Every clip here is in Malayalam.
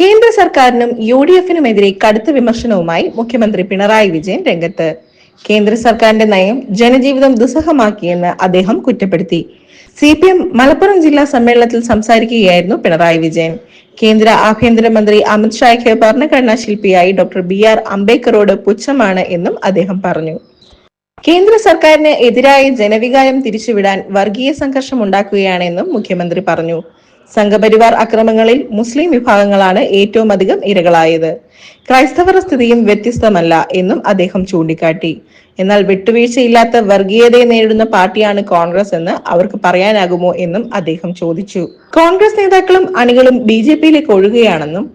കേന്ദ്ര സർക്കാരിനും യു ഡി എഫിനുമെതിരെ കടുത്ത വിമർശനവുമായി മുഖ്യമന്ത്രി പിണറായി വിജയൻ രംഗത്ത്. കേന്ദ്ര സർക്കാരിന്റെ നയം ജനജീവിതം ദുസ്സഹമാക്കിയെന്ന് അദ്ദേഹം കുറ്റപ്പെടുത്തി. സി പി എം മലപ്പുറം ജില്ലാ സമ്മേളനത്തിൽ സംസാരിക്കുകയായിരുന്നു പിണറായി വിജയൻ. കേന്ദ്ര ആഭ്യന്തരമന്ത്രി അമിത്ഷായ്ക്ക് ഭരണഘടനാ ശില്പിയായി ഡോക്ടർ ബി ആർ അംബേദ്കറോട് പുച്ഛമാണ് എന്നും അദ്ദേഹം പറഞ്ഞു. കേന്ദ്ര സർക്കാരിന് എതിരായ ജനവികാരം തിരിച്ചുവിടാൻ വർഗീയ സംഘർഷം ഉണ്ടാക്കുകയാണെന്നും മുഖ്യമന്ത്രി പറഞ്ഞു. സംഘപരിവാർ അക്രമങ്ങളിൽ മുസ്ലിം വിഭാഗങ്ങളാണ് ഏറ്റവും അധികം ഇരകളായത്. ക്രൈസ്തവർ സ്ഥിതിയും വ്യത്യസ്തമല്ല എന്നും അദ്ദേഹം ചൂണ്ടിക്കാട്ടി. എന്നാൽ വിട്ടുവീഴ്ചയില്ലാത്ത വർഗീയതയെ നേരിടുന്ന പാർട്ടിയാണ് കോൺഗ്രസ് എന്ന് അവർക്ക് പറയാനാകുമോ എന്നും അദ്ദേഹം ചോദിച്ചു. കോൺഗ്രസ് നേതാക്കളും അണികളും ബി ജെ പിയിലേക്ക് ഒഴുകുകയാണെന്നും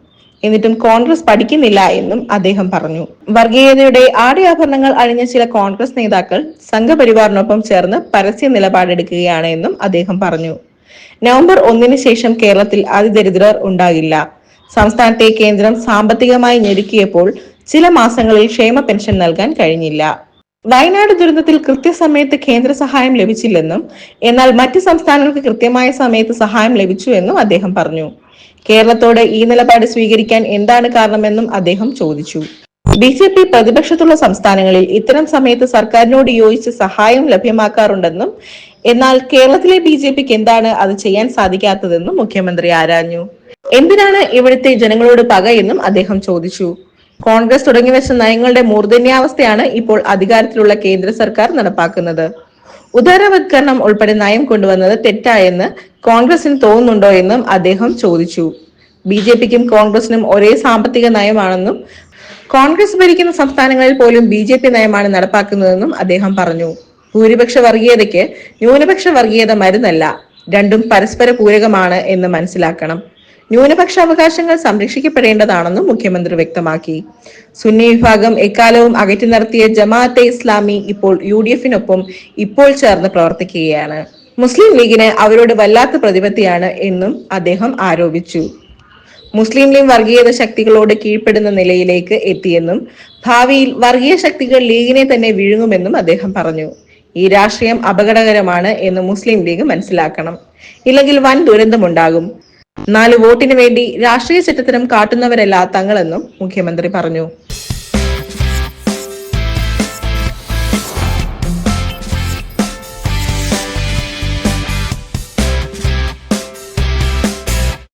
എന്നിട്ടും കോൺഗ്രസ് പഠിക്കുന്നില്ല എന്നും അദ്ദേഹം പറഞ്ഞു. വർഗീയതയുടെ ആടയാഭരണങ്ങൾ അണിഞ്ഞ ചില കോൺഗ്രസ് നേതാക്കൾ സംഘപരിവാറിനൊപ്പം ചേർന്ന് പരസ്യ നിലപാടെടുക്കുകയാണ് എന്നും അദ്ദേഹം പറഞ്ഞു. നവംബർ ഒന്നിന് ശേഷം കേരളത്തിൽ അതിദരിദ്രർ ഉണ്ടാകില്ല. സംസ്ഥാനത്തെ കേന്ദ്രം സാമ്പത്തികമായി ഞെരുക്കിയപ്പോൾ ചില മാസങ്ങളിൽ ക്ഷേമ പെൻഷൻ നൽകാൻ കഴിഞ്ഞില്ല. വയനാട് ദുരന്തത്തിൽ കൃത്യസമയത്ത് കേന്ദ്ര സഹായം ലഭിച്ചില്ലെന്നും എന്നാൽ മറ്റ് സംസ്ഥാനങ്ങൾക്ക് കൃത്യമായ സമയത്ത് സഹായം ലഭിച്ചു എന്നും അദ്ദേഹം പറഞ്ഞു. കേരളത്തോട് ഈ നിലപാട് സ്വീകരിക്കാൻ എന്താണ് കാരണമെന്നും അദ്ദേഹം ചോദിച്ചു. ബി ജെ പി പ്രതിപക്ഷത്തുള്ള സംസ്ഥാനങ്ങളിൽ ഇത്തരം സമയത്ത് സർക്കാരിനോട് യോജിച്ച് സഹായം ലഭ്യമാക്കാറുണ്ടെന്നും എന്നാൽ കേരളത്തിലെ ബി ജെ പിക്ക് എന്താണ് അത് ചെയ്യാൻ സാധിക്കാത്തതെന്നും മുഖ്യമന്ത്രി ആരാഞ്ഞു. എന്തിനാണ് ഇവിടുത്തെ ജനങ്ങളോട് പക എന്നും അദ്ദേഹം ചോദിച്ചു. കോൺഗ്രസ് തുടങ്ങി വെച്ച നയങ്ങളുടെ മൂർധന്യാവസ്ഥയാണ് ഇപ്പോൾ അധികാരത്തിലുള്ള കേന്ദ്ര സർക്കാർ നടപ്പാക്കുന്നത്. ഉദാരവത്കരണം ഉൾപ്പെടെ നയം കൊണ്ടുവന്നത് തെറ്റായെന്ന് കോൺഗ്രസിന് തോന്നുന്നുണ്ടോ എന്നും അദ്ദേഹം ചോദിച്ചു. ബി ജെ പിക്കും കോൺഗ്രസിനും ഒരേ സാമ്പത്തിക നയമാണെന്നും കോൺഗ്രസ് ഭരിക്കുന്ന സംസ്ഥാനങ്ങളിൽ പോലും ബി ജെ പി നയമാണ് നടപ്പാക്കുന്നതെന്നും അദ്ദേഹം പറഞ്ഞു. ഭൂരിപക്ഷ വർഗീയതയ്ക്ക് ന്യൂനപക്ഷ വർഗീയത മരുന്നല്ല രണ്ടും പരസ്പര പൂരകമാണ് എന്ന് മനസ്സിലാക്കണം. ന്യൂനപക്ഷ അവകാശങ്ങൾ സംരക്ഷിക്കപ്പെടേണ്ടതാണെന്നും മുഖ്യമന്ത്രി വ്യക്തമാക്കി. സുന്നി വിഭാഗം എക്കാലവും അകറ്റി നിർത്തിയ ജമാഅത്തെ ഇസ്ലാമി ഇപ്പോൾ യു ഡി എഫിനൊപ്പം ഇപ്പോൾ ചേർന്ന് പ്രവർത്തിക്കുകയാണ്. മുസ്ലിം ലീഗിന് അവരോട് വല്ലാത്ത പ്രതിപത്തിയാണ് എന്നും അദ്ദേഹം ആരോപിച്ചു. മുസ്ലിം ലീഗ് വർഗീയത ശക്തികളോട് കീഴ്പ്പെടുന്ന നിലയിലേക്ക് എത്തിയെന്നും ഭാവിയിൽ വർഗീയ ശക്തികൾ ലീഗിനെ തന്നെ വിഴുങ്ങുമെന്നും അദ്ദേഹം പറഞ്ഞു. ഈ രാഷ്ട്രീയം അപകടകരമാണ് എന്ന് മുസ്ലിം ലീഗ് മനസ്സിലാക്കണം. ഇല്ലെങ്കിൽ വൻ ദുരന്തമുണ്ടാകും. നാല് വോട്ടിന് വേണ്ടി രാഷ്ട്രീയ ചരിത്രം കാട്ടുന്നവരല്ല തങ്ങളെന്നും മുഖ്യമന്ത്രി പറഞ്ഞു.